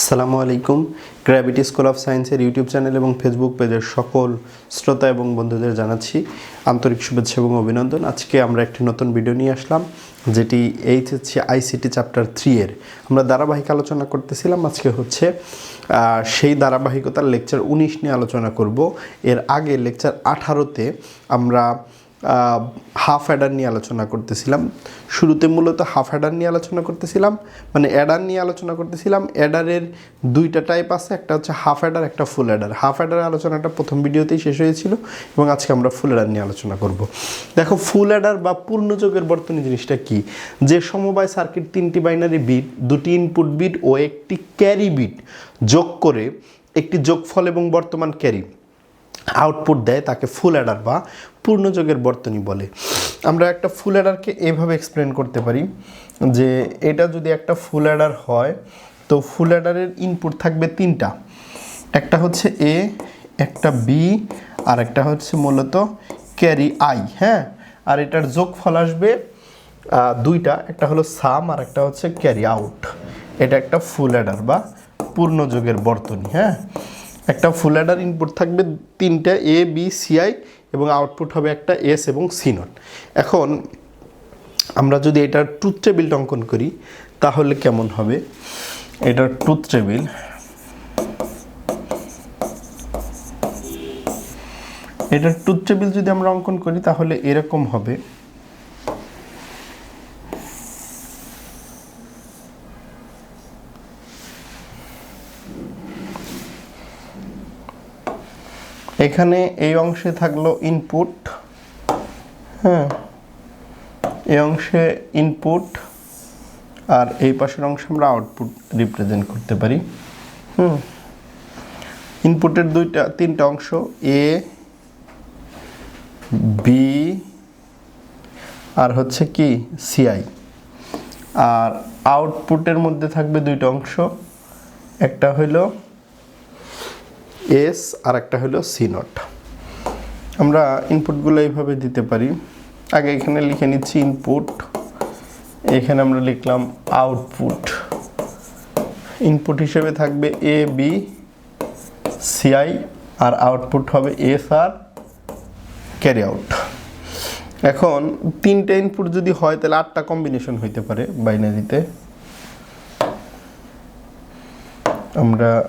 আসসালামু আলাইকুম। Gravity school of সায়েন্সের ইউটিউব চ্যানেল এবং ফেসবুক পেজের সকল শ্রোতা এবং বন্ধুদের জানাচ্ছি আন্তরিক শুভেচ্ছা এবং অভিনন্দন। আজকে আমরা একটি নতুন ভিডিও নিয়ে আসলাম, যেটি এইচ হচ্ছে আইসিটি চ্যাপ্টার থ্রি এর। আমরা ধারাবাহিক আলোচনা করতেছিলাম, আজকে হচ্ছে সেই ধারাবাহিকতার লেকচার উনিশ নিয়ে আলোচনা করব। এর আগে লেকচার আঠারোতে আমরা হাফ অ্যাডার নিয়ে আলোচনা করতেছিলাম। শুরুতে মূলত হাফ অ্যাডার নিয়ে আলোচনা করতেছিলাম মানে অ্যাডার নিয়ে আলোচনা করতেছিলাম। অ্যাডারের দুইটা টাইপ আছে, একটা হচ্ছে হাফ অ্যাডার একটা ফুল অ্যাডার হাফ অ্যাডার আলোচনাটা প্রথম ভিডিওতেই শেষ হয়েছিল এবং আজকে আমরা ফুল অ্যাডার নিয়ে আলোচনা করব। দেখো ফুল অ্যাডার বা পূর্ণযোগের বর্তনী জিনিসটা কি? যে সমবায় সার্কিট তিনটি বাইনারি বিট দুটি ইনপুট বিট ও একটি ক্যারি বিট যোগ করে একটি যোগফল এবং বর্তমান ক্যারি আউটপুট দেয় তাকে ফুল অ্যাডার বা পূর্ণযোগের বর্তনী বলে। আমরা একটা ফুল অ্যাডারকে এভাবে এক্সপ্লেন করতে পারি যে এটা যদি একটা ফুল অ্যাডার হয়, তো ফুল অ্যাডারের ইনপুট থাকবে তিনটা। একটা হচ্ছে এ একটা বি আর একটা হচ্ছে মূলত ক্যারি আই হ্যাঁ? আর এটার যোগফল আসবে দুইটা। একটা হলো সাম আর একটা হচ্ছে ক্যারি আউট এটা একটা ফুল অ্যাডার বা পূর্ণযোগের বর্তনী হ্যাঁ? একটা ফুল অ্যাডার ইনপুট থাকবে তিনটা এ বি সিআই এবং আউটপুট হবে একটা এস এবং সি নট এখন আমরা যদি এটার ট্রুথ টেবিলটা অঙ্কন করি, তাহলে কেমন হবে? এটার ট্রুথ টেবিল এটার ট্রুথ টেবিল যদি আমরা অঙ্কন করি, তাহলে এরকম হবে। এখানে এই অংশে থাকল ইনপুট হ্যাঁ? এই অংশে ইনপুট আর এই পাশের অংশে আমরা আউটপুট রিপ্রেজেন্ট করতে পারি, হুম? ইনপুটের দুইটা, তিনটা অংশ এ বি আর হচ্ছে কি? সিআই আর আউটপুটের মধ্যে থাকবে দুইটা অংশ, একটা হইল এস আর একটা হলো সি নট। আমরা ইনপুটগুলো এইভাবে দিতে পারি। আগে এখানে লিখে নিচ্ছি ইনপুট। এখানে আমরা লিখলাম আউটপুট। ইনপুট হিসেবে থাকবে এ, বি সিআই আর আউটপুট হবে এস আর ক্যারি আউট। এখন তিনটে ইনপুট যদি হয়, তাহলে আটটা কম্বিনেশন হইতে পারে বাইনারিতে। আমরা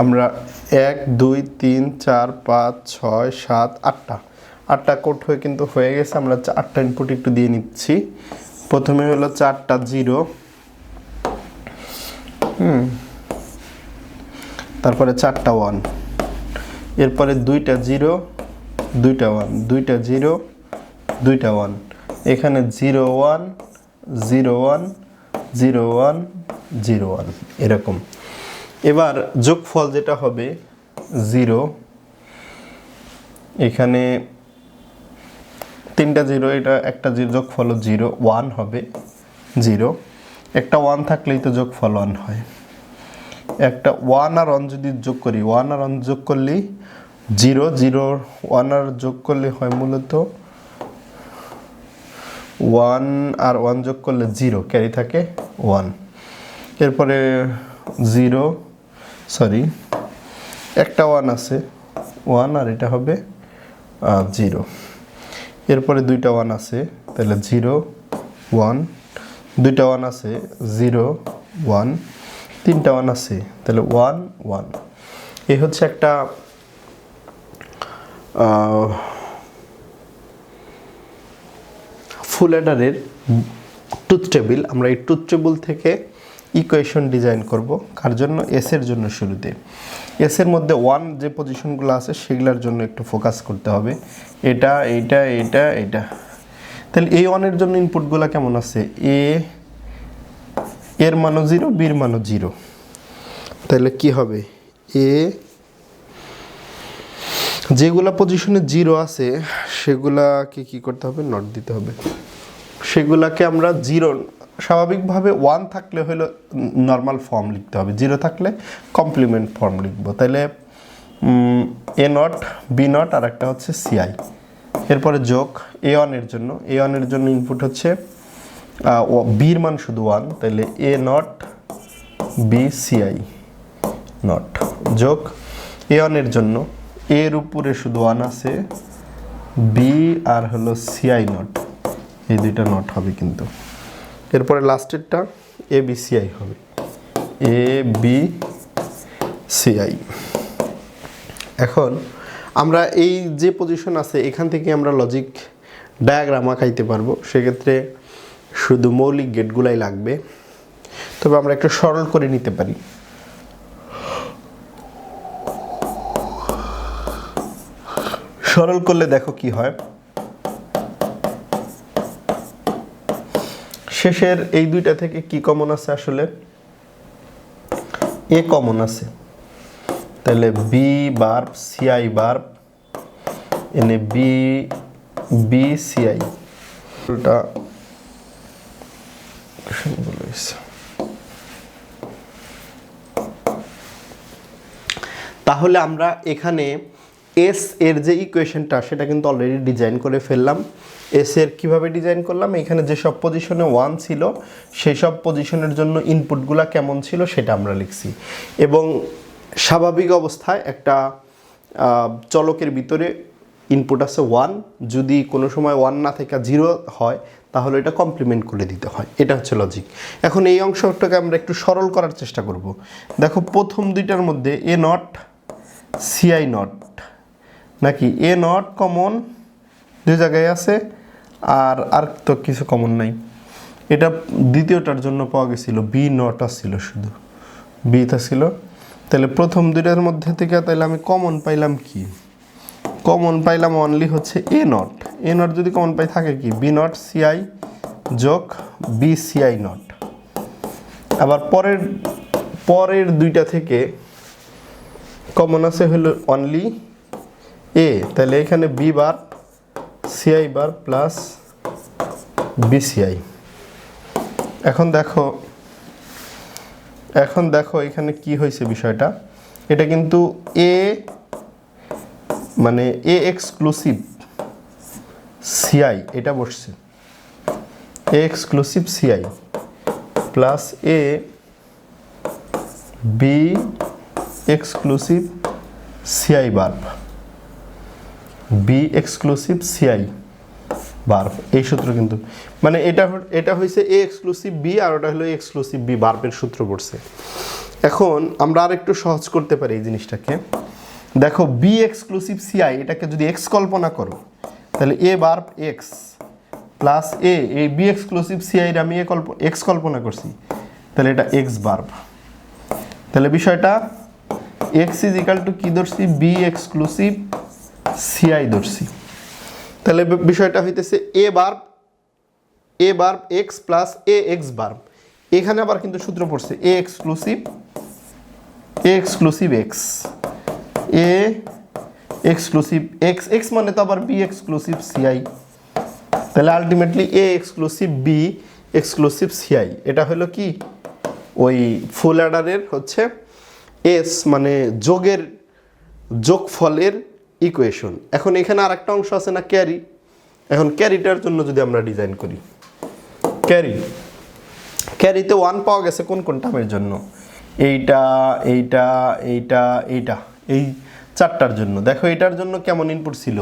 আমরা এক, দুই, তিন, চার, পাঁচ, ছয়, সাত, আটটা। আটটা কোট হয়ে কিন্তু হয়ে গেছে, আমরা আটটা ইনপুট একটু দিয়ে নিচ্ছি। প্রথমে হলো চারটা জিরো হুম। তারপরে চারটা ওয়ান এরপরে দুইটা জিরো দুইটা ওয়ান দুইটা জিরো দুইটা ওয়ান এখানে zero one zero one zero one zero one এরকম। এবার যোগফল যেটা হবে জিরো। এখানে তিনটা জিরো, এটা একটা জিরো যোগফল জিরো, ওয়ান হবে জিরো। একটা ওয়ান থাকলেই তো যোগফল ওয়ান হয়। একটা ওয়ান আর ওয়ান যদি যোগ করি, ওয়ান আর ওয়ান যোগ করলেই জিরো জিরো ওয়ান আর যোগ করলে হয় মূলত ওয়ান আর ওয়ান যোগ করলে জিরো, ক্যারি থাকে ওয়ান। এরপরে জিরো সরি, একটা ওয়ান আছে ওয়ান আর এটা হবে জিরো এরপরে দুইটা ওয়ান আছে, তাহলে জিরো ওয়ান দুইটা ওয়ান আছে জিরো ওয়ান তিনটা ওয়ান আছে, তাহলে ওয়ান ওয়ান এই হচ্ছে একটা ফুল অ্যাডারের টুথ টেবিল আমরা এই টুথ টেবিল থেকে ইকুয়েশন ডিজাইন করব। কার জন্য? এস এর জন্য শুরুতে। এস এর মধ্যে ওয়ান যে পজিশনগুলো আছে, সেগুলোর জন্য একটু ফোকাস করতে হবে। এটা এইটা এটা এটা। তাহলে এই ওয়ানের জন্য ইনপুটগুলো কেমন আছে? এ এর মানও জিরো বির মানও জিরো তাহলে কি হবে? এ যেগুলা পজিশনে জিরো আছে, সেগুলাকে কি করতে হবে? নট দিতে হবে। সেগুলাকে আমরা জিরো স্বাভাবিকভাবে ওয়ান থাকলে হলো নর্মাল ফর্ম লিখতে হবে জিরো থাকলে কমপ্লিমেন্ট ফর্ম লিখব। তাহলে এ নট বি নট আর একটা হচ্ছে সিআই এরপরে যোগ এ ওয়ানের জন্য। এ ওয়ানের জন্য ইনপুট হচ্ছে বির মান শুধু ওয়ান তাহলে A not B CI not যোগ এ ওয়ানের জন্য এর উপরে শুধু ওয়ান আছে বি আর হলো সিআই নট এই দুইটা নট হবে কিন্তু। এরপরে লাস্টেরটা এ বি সিআই হবে। এ বি সিআই এখন আমরা এই যে পজিশন আছে, এখান থেকে আমরা লজিক ডায়াগ্রাম আঁকাইতে পারব। সেক্ষেত্রে শুধু মৌলিক গেটগুলাই লাগবে। তবে আমরা একটু সরল করে নিতে পারি। সরল করলে দেখো কি হয়? শেষের এই দুইটা থেকে কি কমন আছে আসলে? এ কমন আছে। তাহলে বি বার্ব সিআই বার্ব এনে বি বি সিআই তাহলে আমরা এখানে এস এর যে ইকুয়েশনটা সেটা কিন্তু অলরেডি ডিজাইন করে ফেললাম। এস এর কীভাবে ডিজাইন করলাম? এখানে যেসব পজিশনে ওয়ান ছিল সেই সব পজিশনের জন্য ইনপুটগুলো কেমন ছিল সেটা আমরা লিখছি। এবং স্বাভাবিক অবস্থায় একটা চলকের ভিতরে ইনপুট আছে ওয়ান যদি কোনো সময় ওয়ান না থেকে জিরো হয়, তাহলে এটা কমপ্লিমেন্ট করে দিতে হয়। এটা হচ্ছে লজিক এখন এই অংশটাকে আমরা একটু সরল করার চেষ্টা করব। দেখো, প্রথম দুইটার মধ্যে এ নট সিআই নট নাকি এ নট কমন দুই জায়গায় আছে, আর আর তো কিছু কমন নাই। এটা দ্বিতীয়টার জন্য পাওয়া গেছিল, বি নট আসছিল শুধু। বিটা ছিল। তাহলে প্রথম দুইটার মধ্যে থেকে তাহলে আমি কমন পাইলাম কি? কমন পাইলাম অনলি হচ্ছে এ নট। এ নট যদি কমন পাই থাকে কি? বি নট সিআই যোগ বি সিআই নট। আবার পরের পরের দুইটা থেকে কমন আছে হলো অনলি এ তাহলে এখানে B bar, CI bar plus BCI. এখন দেখো এখন দেখো এখানে কি হয়েছে বিষয়টা। এটা কিন্তু এ মানে এ এক্সক্লুসিভ সিআই, এটা বসছে। A exclusive CI plus A B exclusive CI bar B exclusive CI bar, এই সূত্র কিন্তু। মানে এটা এটা হয়েছে এ এক্সক্লুসিভ বি আর ওটা হলো এক্সক্লুসিভ বি, বার্বের সূত্র পড়ছে। এখন আমরা আর একটু সহজ করতে পারি এই জিনিসটাকে। দেখো, বি এক্সক্লুসিভ সিআই এটাকে যদি এক্স কল্পনা করো, তাহলে A bar X plus A, এই বি এক্সক্লুসিভ সিআইর আমি এ কল্প, এক্স কল্পনা করছি, তাহলে এটা এক্স বার্ব। তাহলে বিষয়টা, এক্স ইজ ইকাল টু কী ধরছি? বি এক্সক্লুসিভ সিআই ধরছি তাহলে বিষয়টা হইতেছে A bar A bar X plus A X bar এখানে আবার কিন্তু সূত্র পড়ছে A exclusive A exclusive X A exclusive X X মানে তো আবার বি এক্সক্লুসিভ সিআই তাহলে ultimately A exclusive B exclusive CI এটা হলো কি? ওই ফুল অ্যাডারের হচ্ছে এস মানে যোগের যোগফলের ইকুয়েশন এখন এখানে আর একটা অংশ আছে না ক্যারি এখন ক্যারিটার জন্য যদি আমরা ডিজাইন করি। ক্যারি ক্যারিতে ওয়ান পাওয়া গেছে কোন কোন টার্মের জন্য? এইটা এইটা এইটা এইটা। এই চারটার জন্য। দেখো এটার জন্য কেমন ইনপুট ছিল?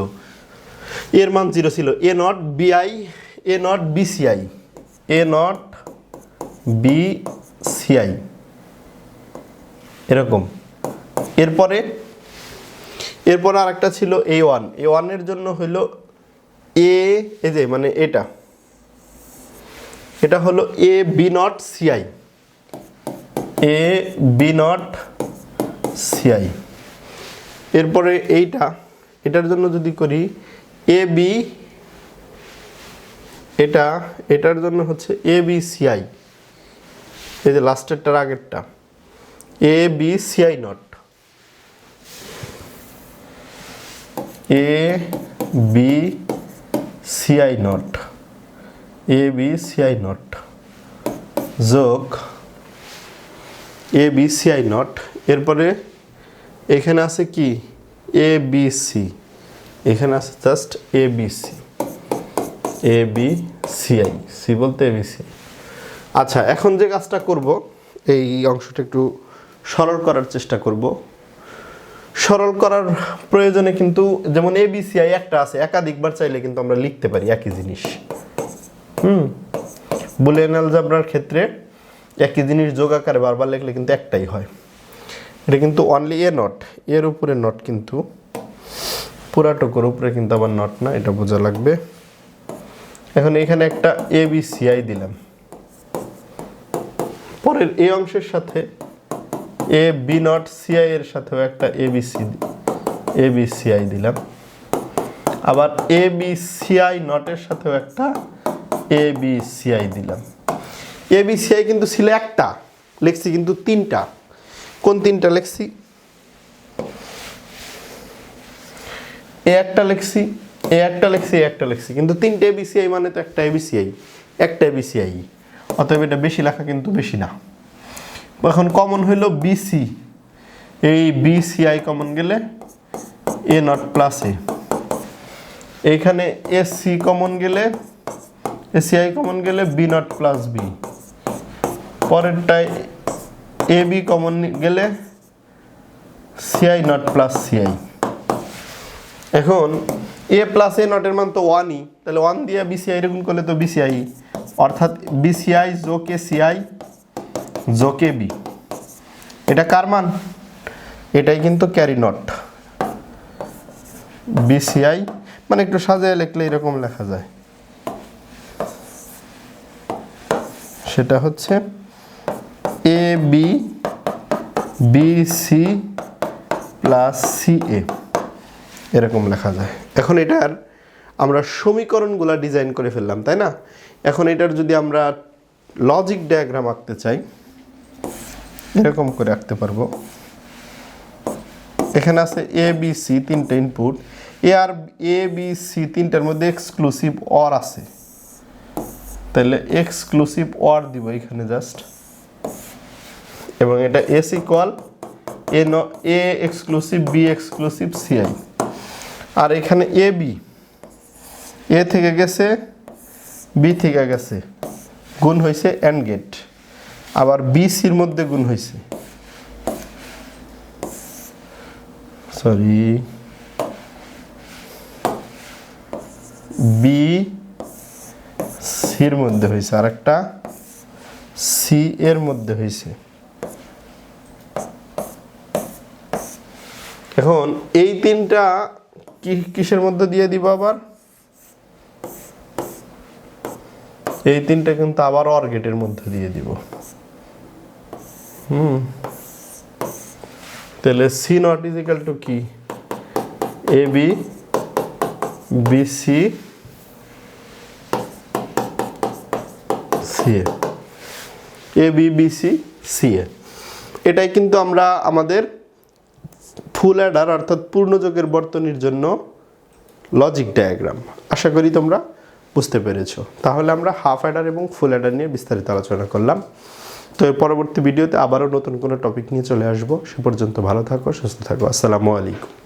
এর মান জিরো ছিল। A not BI A not BCI A not B CI এরকম। এরপরে এরপর আর একটা ছিল এ ওয়ান এ ওয়ানের জন্য হলো এ এই যে মানে এটা। এটা হলো A B not CI A B not CI এরপরে এইটা, এটার জন্য যদি করি এ বি এটা, এটার জন্য হচ্ছে এ বি সিআই এই যে লাস্টেরটার আগেরটা। A B CI not A B CI not A B CI not যোগ এ বি সিআই নট এরপরে এখানে আছে কি? এ বি সি এখানে আছে just A B C A B CI C বলতে এ বি সি আচ্ছা এখন যে কাজটা করব, এই অংশটা একটু সরল করার চেষ্টা করব। সরল করার প্রয়োজনে কিন্তু যেমন এ বি সিআই একটা আছে, একাধিকবার চাইলে কিন্তু আমরা লিখতে পারি একই জিনিস। হুম? বুলিয়ান অ্যালজাবরার ক্ষেত্রে একই জিনিস যোগ আকারে বারবার লিখলে কিন্তু একটাই হয়। এটা কিন্তু অনলি এ নট এর উপরে নট কিন্তু পুরাটুকুর উপরে কিন্তু আবার নট না, এটা বোঝা লাগবে। এখন এখানে একটা এ বি সিআই দিলাম। পরের এই অংশের সাথে এ বি নট সিআই এর সাথেও একটা A B C A B CI দিলাম। আবার এ বি সিআই নটের সাথেও একটা এ বি সিআই দিলাম। এ বি সিআই কিন্তু ছিল একটা, লিখছি কিন্তু তিনটা। কোন তিনটা লিখছি? এ একটা লিখছি এ একটা লিখছি একটা লিখছি। কিন্তু তিনটে এবিসিআই মানে তো একটা এবিসিআই একটা এবিসিআই অতএব এটা বেশি লেখা কিন্তু বেশি না। এখন কমন হইল বিসি এই বিসিআই কমন গেলে এ নট প্লাস এ এইখানে এসি কমন গেলে এসিআই কমন গেলে বি নট প্লাস বি পরেরটায় এ বি কমন গেলে সিআই নট প্লাস সিআই এখন এ প্লাস এ নটের মান তো ওয়ানই তাহলে ওয়ান দিয়ে বিসিআই গুণ করলে তো বিসিআই অর্থাৎ বিসিআই জোকে সিআই জোকে বি এটা কার মান? এটাই কিন্তু ক্যারি নট। বিসিআই মানে একটু সাজায় লিখলে এরকম লেখা যায়। সেটা হচ্ছে A, B B, C plus C, A. এরকম লেখা যায়। এখন এটার আমরা সমীকরণগুলো ডিজাইন করে ফেললাম, তাই না? এখন এটার যদি আমরা লজিক ডায়াগ্রাম আঁকতে চাই এরকম করে আঁকতে পারব। এখানে আছে এ বি সি তিনটে ইনপুট এ আর এ বি সি তিনটার মধ্যে এক্সক্লুসিভ অর আছে। তাহলে এক্সক্লুসিভ অর দিব এখানে জাস্ট এবং এটা এস ইকুয়াল এ ন A exclusive B exclusive CI আর এখানে এ বি এ থেকে গেছে বি থেকে গেছে। গুণ হয়েছে অ্যান্ড গেট। আবার বি সির মধ্যে গুণ হয়েছে। সরি বি সির মধ্যে হয়েছে আর একটা সি এর মধ্যে হয়েছে। এখন এই তিনটা কি কিসের মধ্যে দিয়ে দিব আবার? এই তিনটা কিন্তু আবার অর গেটের মধ্যে দিয়ে দিব। হুম। তাহলে C not is equal to কি A B B C C A B B C C A এটাই কিন্তু আমরা আমাদের ফুল অ্যাডার অর্থাৎ পূর্ণযোগের বর্তনীর জন্য লজিক ডায়াগ্রাম আশা করি তোমরা বুঝতে পেরেছ। তাহলে আমরা হাফ অ্যাডার এবং ফুল অ্যাডার নিয়ে বিস্তারিত আলোচনা করলাম। তো এর পরবর্তী ভিডিওতে আবারও নতুন কোনো টপিক নিয়ে চলে আসব। সে পর্যন্ত ভালো থাকো, সুস্থ থাকো। আসসালামু আলাইকুম।